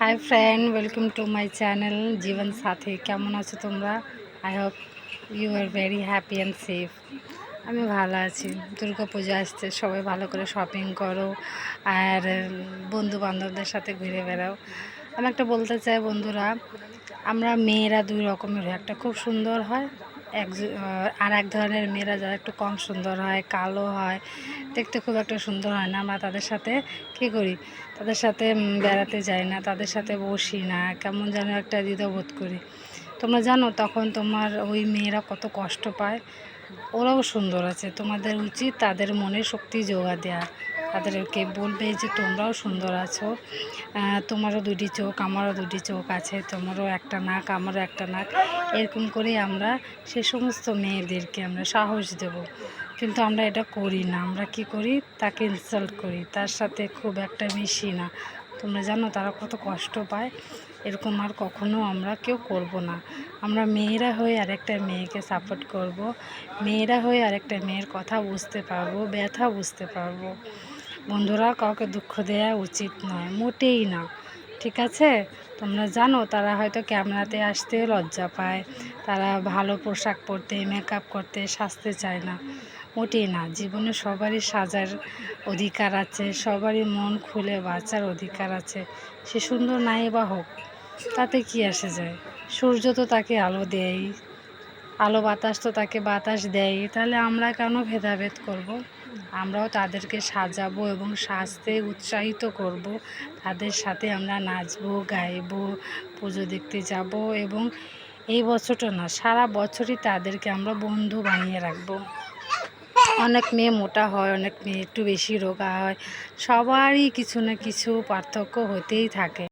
Hi friend welcome to my channel জীবন সাথী কেমন আছো তোমরা? I hope you are very happy and safe আমি ভালো আছি। দুর্গা পুজো আসছে। সবাই ভালো করে শপিং করো আর বন্ধু বান্ধবদের সাথে ঘুরে বেড়াও। আমি একটা বলতে চাই বন্ধুরা, আমরা মেয়েরা দুই রকমের হয়। একটা খুব সুন্দর হয় এক আর এক ধরনের মেয়েরা যারা একটু কম সুন্দর হয়, কালো হয়, দেখতে খুব একটা সুন্দর হয় না। আমরা তাদের সাথে কী করি? তাদের সাথে বেড়াতে যাই না, তাদের সাথে বসি না, কেমন যেন একটা দ্বিধাবোধ করি। তোমরা জানো, তখন তোমার ওই মেয়েরা কত কষ্ট পায়। ওরাও সুন্দর আছে। তোমাদের উচিত তাদের মনে শক্তি যোগা দেওয়া। তাদেরকে বলবে যে, তোমরাও সুন্দর আছো। তোমারও দুটি চোখ, আমারও দুটি চোখ আছে। তোমারও একটা নাক, আমারও একটা নাক। এরকম করেই আমরা সে সমস্ত মেয়েদেরকে আমরা সাহস দেব। কিন্তু আমরা এটা করি না। আমরা কি করি? তাকে ইনসাল্ট করি। তার সাথে খুব একটা মিশি না। তোমরা জানো, তারা কত কষ্ট পায়। এরকম আর কখনো আমরা কেউ করব না। আমরা মেয়েরা হয়ে আরেকটা মেয়েকে সাপোর্ট করব। মেয়েরা হয়ে আরেকটা মেয়ের কথা বুঝতে পারব, ব্যথা বুঝতে পারব। বন্ধুরা, কাউকে দুঃখ দেওয়া উচিত নয়, মোটেই না। ঠিক আছে? তোমরা জানো, তারা হয়তো ক্যামেরাতে আসতে লজ্জা পায়। তারা ভালো পোশাক পরতে মেকআপ করতে সাজতে চায় না। মোটেই না, জীবনে সবারই সাজার অধিকার আছে, সবারই মন খুলে বাঁচার অধিকার আছে। সে সুন্দর নাই বা হোক, তাতে কি আসে যায়? সূর্য তো তাকে আলো দেয় আলো বাতাস তো তাকে বাতাস দেয় তাহলে আমরা কেন ভেদাভেদ করব? আমরাও তাদেরকে সাজাবো এবং সাজতে উৎসাহিত করব। তাদের সাথে আমরা নাচবো, গাইবো, পুজো দেখতে যাব এবং এই বছরটা না, সারা বছরই তাদেরকে আমরা বন্ধু বানিয়ে রাখব। অনেক মেয়ে মোটা হয়, অনেক মেয়ে একটু বেশি রোগা হয়, সবারই কিছু না কিছু পার্থক্য হতেই থাকে।